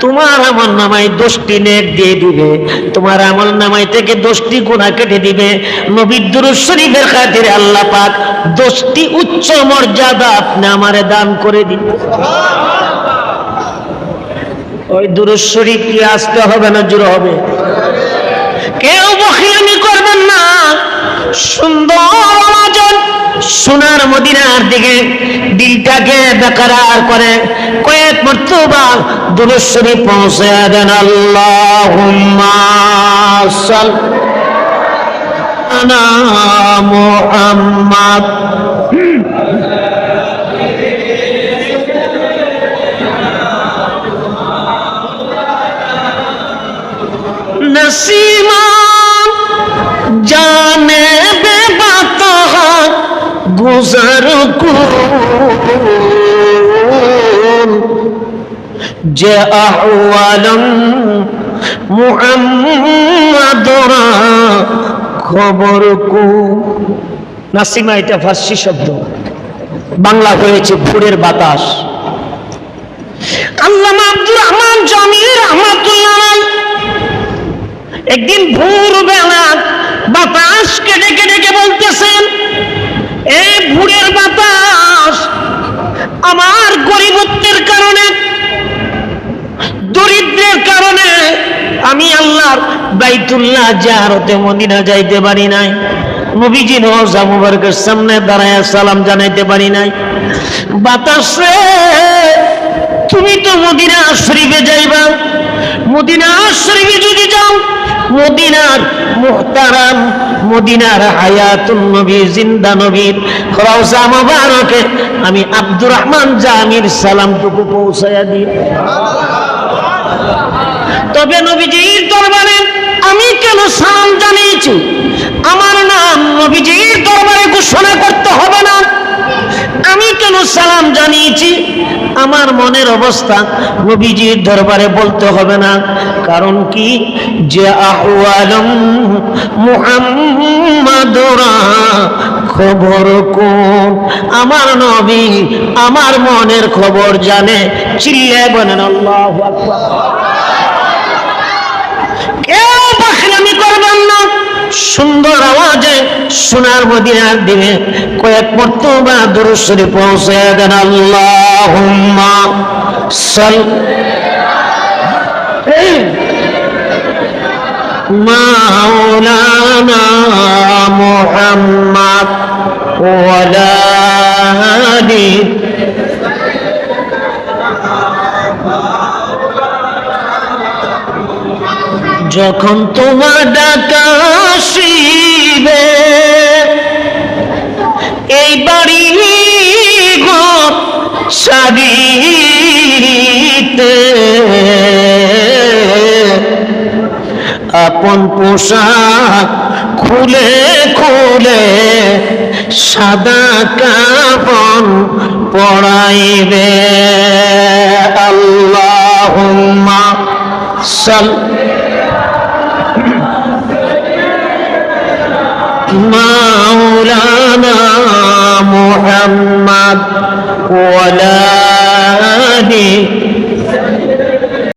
তোমার আমল নামায় দোষটি দিয়ে দিবে, তোমার নামায় থেকে দোষটি গুনাহ কেটে দিবে। নবীর দুরূদ খাতিরে আল্লাহ পাক দোষটি উচ্চ মর্যাদা আপনি আমারে দান করে দিবে। ওই শরীফ কি আসতে হবে না জুড়ে হবে? কেউ বখিয়ামি করবেন না। সুন্দর সোনার মদিনার দিকে দিলটাকে বেকারার করে কয়েক মর্তবা দুরূদ শরীফ পৌঁছে দেন। আল্লাহুম্মা সাল সীমা জানে বেবাতা গুজর যে মুহাম্মাদরা খবর কু। নাসিমা, এটা ফার্সি শব্দ। বাংলা হয়েছে ভোরের বাতাস। আল্লামা আব্দুর রহমান আমি আল্লাহর বাইতুল্লাহ জাহারতে মদিনা যাইতে পারি নাই। নবীজি রোজা মুবারকের সামনে দাঁড়ায় সালাম জানাইতে পারি নাই। বাতাসে, তুমি তো মদিনা শরীফে যাইবা। মদিনা শরীফে যদি যাও, মদিনার মুহতারাম, মদিনার হায়াতুন নবী, জিন্দা নবীর রওজা মুবারকে আমি আব্দুর রহমান জামির সালামটুকু পৌঁছায়া দিই। তবে নবীজির দরবারে আমি কেন সালাম জানিয়েছি? আমার নাম নবীজির দরবারে ঘোষণা করতে হবে না। আমি কেন সালাম জানিয়েছি? আমার মনের অবস্থা নবীজির দরবারে বলতে হবে না। কারণ কি? যে আহওয়ালম মুহাম্মাদুরা, খবর কোন? আমার নবী আমার মনের খবর জানে চিল্লে বলেন, আল্লাহু আকবার কেউ বাখরামি করবেন না সুন্দর আওয়াজে সোনার মদিনার দিবে কয়েক মর্তবা দুরুসরে পৌঁছে দেন। আল্লাহুম্মা সাল মাওলানা মুহাম্মদ ওয়ালা যখন তোমার ডাকা আসিবে, এই বাড়ি ঘর সারিতে। আপন পোশাক খুলে খুলে সাদা কাপন পড়াইবে আল্লাহুম্মা সাল مولانا محمد ولا آله